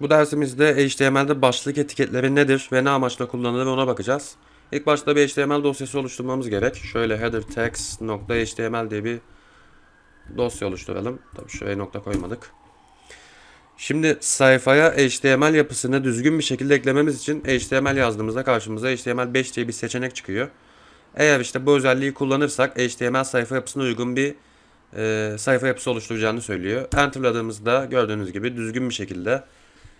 Bu dersimizde HTML'de başlık etiketleri nedir ve ne amaçla kullanılır ona bakacağız. İlk başta bir HTML dosyası oluşturmamız gerek. Şöyle header text.html diye bir dosya oluşturalım. Tabii şuraya nokta koymadık. Şimdi sayfaya HTML yapısını düzgün bir şekilde eklememiz için HTML yazdığımızda karşımıza HTML5 diye bir seçenek çıkıyor. Eğer işte bu özelliği kullanırsak HTML sayfa yapısına uygun bir e, sayfa yapısı oluşturacağını söylüyor. Enter'ladığımızda gördüğünüz gibi düzgün bir şekilde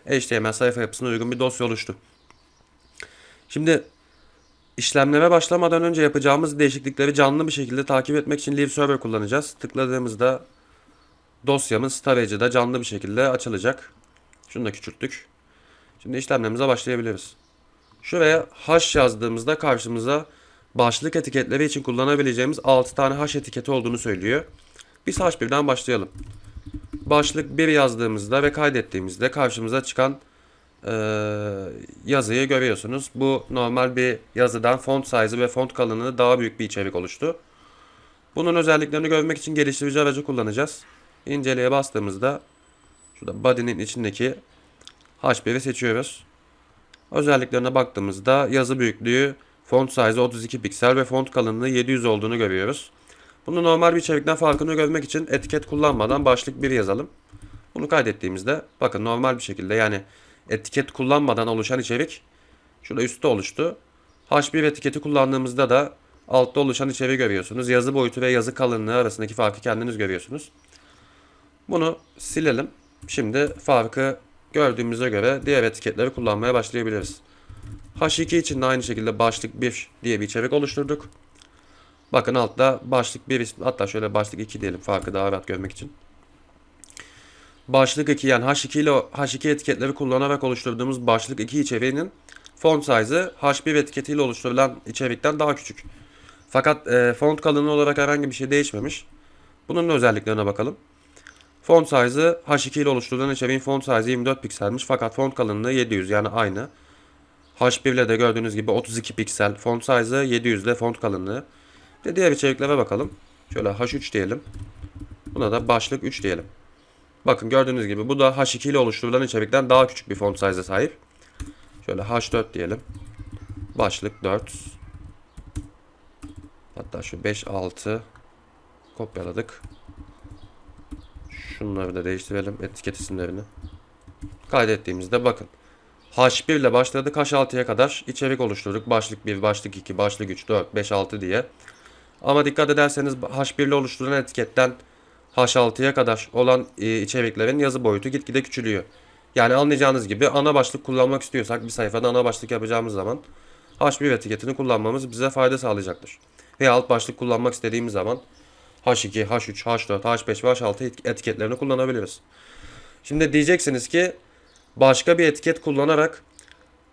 HTML sayfa yapısına uygun bir dosya oluştu. Şimdi işlemlere başlamadan önce yapacağımız değişiklikleri canlı bir şekilde takip etmek için Live Server kullanacağız. Tıkladığımızda dosyamız storage'da canlı bir şekilde açılacak. Şunu da küçülttük. Şimdi işlemlerimize başlayabiliriz. Şuraya hash yazdığımızda karşımıza başlık etiketleri için kullanabileceğimiz 6 tane hash etiketi olduğunu söylüyor. Biz h1'den başlayalım. Başlık 1 yazdığımızda ve kaydettiğimizde karşımıza çıkan eee, yazıyı görüyorsunuz. Bu normal bir yazıdan font size ve font kalınlığı daha büyük bir içerik oluştu. Bunun özelliklerini görmek için geliştirici aracı kullanacağız. İnceleye bastığımızda şurada body'nin içindeki H1'i seçiyoruz. Özelliklerine baktığımızda yazı büyüklüğü font size 32 piksel ve font kalınlığı 700 olduğunu görüyoruz. Bunu normal bir içerikten farkını görmek için etiket kullanmadan başlık 1 yazalım. Bunu kaydettiğimizde bakın normal bir şekilde yani etiket kullanmadan oluşan içerik şurada üstte oluştu. H1 etiketi kullandığımızda da altta oluşan içeriği görüyorsunuz. Yazı boyutu ve yazı kalınlığı arasındaki farkı kendiniz görüyorsunuz. Bunu silelim. Şimdi farkı gördüğümüze göre diğer etiketleri kullanmaya başlayabiliriz. H2 için de aynı şekilde başlık 1 diye bir içerik oluşturduk. Bakın altta başlık 1 ismi hatta şöyle başlık 2 diyelim farkı daha rahat görmek için. Başlık 2 yani H2 ile H2 etiketleri kullanarak oluşturduğumuz başlık 2 içeriğinin font size'ı H1 etiketiyle oluşturulan içerikten daha küçük. Fakat e, font kalınlığı olarak herhangi bir şey değişmemiş. Bunun özelliklerine bakalım. Font size'ı H2 ile oluşturulan içeriğin font size'ı 24 pikselmiş fakat font kalınlığı 700 yani aynı. H1 ile de gördüğünüz gibi 32 piksel font size'ı 700 ile font kalınlığı. Bir de diğer içeriklere bakalım. Şöyle H3 diyelim. Buna da başlık 3 diyelim. Bakın gördüğünüz gibi bu da H2 ile oluşturulan içerikten daha küçük bir font size'a sahip. Şöyle H4 diyelim. Başlık 4. Hatta şu 5 6 kopyaladık. Şunları da değiştirelim etiket isimlerini. Kaydettiğimizde bakın. H1 ile başladık H6'ya kadar içerik oluşturduk. Başlık 1, başlık 2, başlık 3, 4, 5, 6 diye. Ama dikkat ederseniz H1 ile oluşturulan etiketten H6'ya kadar olan e, içeriklerin yazı boyutu gitgide küçülüyor. Yani anlayacağınız gibi ana başlık kullanmak istiyorsak bir sayfada ana başlık yapacağımız zaman H1 etiketini kullanmamız bize fayda sağlayacaktır. Veya alt başlık kullanmak istediğimiz zaman H2, H3, H4, H5 ve H6 etiketlerini kullanabiliriz. Şimdi diyeceksiniz ki başka bir etiket kullanarak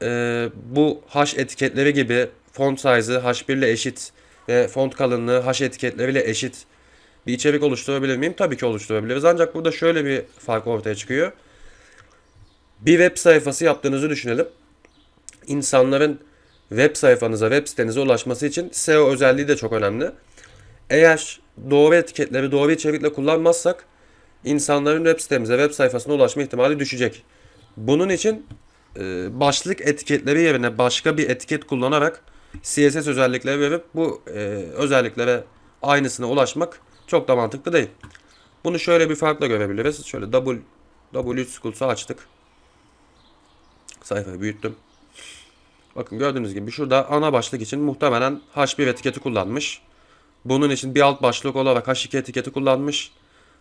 e, bu H etiketleri gibi font size'ı H1 ile eşit ve font kalınlığı H etiketleriyle eşit bir içerik oluşturabilir miyim? Tabii ki oluşturabiliriz. Ancak burada şöyle bir fark ortaya çıkıyor. Bir web sayfası yaptığınızı düşünelim. İnsanların web sayfanıza, web sitenize ulaşması için SEO özelliği de çok önemli. Eğer doğru etiketleri doğru içerikle kullanmazsak insanların web sitemize, web sayfasına ulaşma ihtimali düşecek. Bunun için başlık etiketleri yerine başka bir etiket kullanarak CSS özellikleri verip bu e, özelliklere aynısına ulaşmak çok da mantıklı değil. Bunu şöyle bir farkla görebiliriz. Şöyle W W3 Schools'u açtık. Sayfayı büyüttüm. Bakın gördüğünüz gibi şurada ana başlık için muhtemelen H1 etiketi kullanmış. Bunun için bir alt başlık olarak H2 etiketi kullanmış.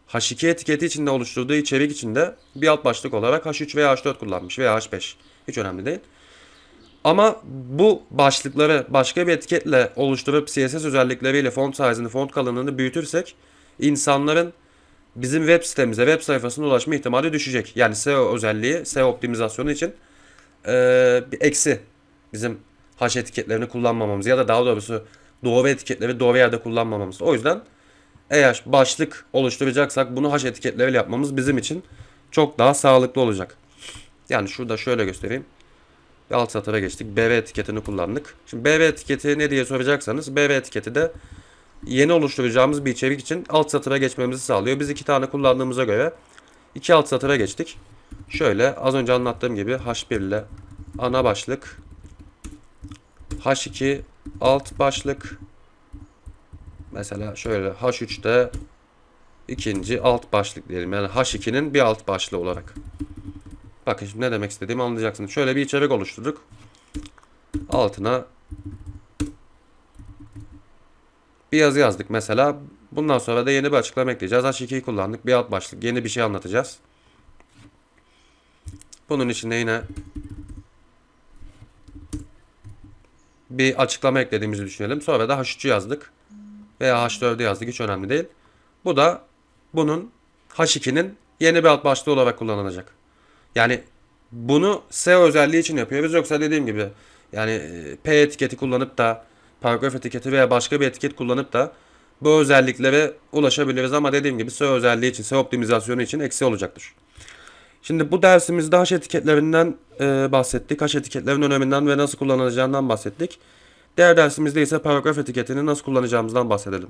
H2 etiketi içinde oluşturduğu içerik içinde bir alt başlık olarak H3 veya H4 kullanmış veya H5. Hiç önemli değil. Ama bu başlıkları başka bir etiketle oluşturup CSS özellikleriyle font size'ını, font kalınlığını büyütürsek insanların bizim web sitemize, web sayfasına ulaşma ihtimali düşecek. Yani SEO özelliği, SEO optimizasyonu için eee, bir eksi bizim hash etiketlerini kullanmamamız ya da daha doğrusu doğru etiketleri doğru yerde kullanmamamız. O yüzden eğer başlık oluşturacaksak bunu hash etiketleriyle yapmamız bizim için çok daha sağlıklı olacak. Yani şurada şöyle göstereyim. Bir alt satıra geçtik. BV etiketini kullandık. Şimdi BV etiketi ne diye soracaksanız BV etiketi de yeni oluşturacağımız bir içerik için alt satıra geçmemizi sağlıyor. Biz iki tane kullandığımıza göre iki alt satıra geçtik. Şöyle az önce anlattığım gibi H1 ile ana başlık H2 alt başlık mesela şöyle H3'te ikinci alt başlık diyelim. Yani H2'nin bir alt başlığı olarak. Bakın şimdi ne demek istediğimi anlayacaksınız. Şöyle bir içerik oluşturduk. Altına bir yazı yazdık mesela. Bundan sonra da yeni bir açıklama ekleyeceğiz. H2'yi kullandık. Bir alt başlık. Yeni bir şey anlatacağız. Bunun içinde yine bir açıklama eklediğimizi düşünelim. Sonra da H3'ü yazdık. Veya H4'ü yazdık. Hiç önemli değil. Bu da bunun H2'nin yeni bir alt başlığı olarak kullanılacak. Yani bunu SEO özelliği için yapıyoruz. Yoksa dediğim gibi yani e, P etiketi kullanıp da paragraf etiketi veya başka bir etiket kullanıp da bu özelliklere ulaşabiliriz ama dediğim gibi SEO özelliği için, SEO optimizasyonu için eksi olacaktır. Şimdi bu dersimizde haş etiketlerinden e, bahsettik. Haş etiketlerin öneminden ve nasıl kullanılacağından bahsettik. Diğer dersimizde ise paragraf etiketini nasıl kullanacağımızdan bahsedelim.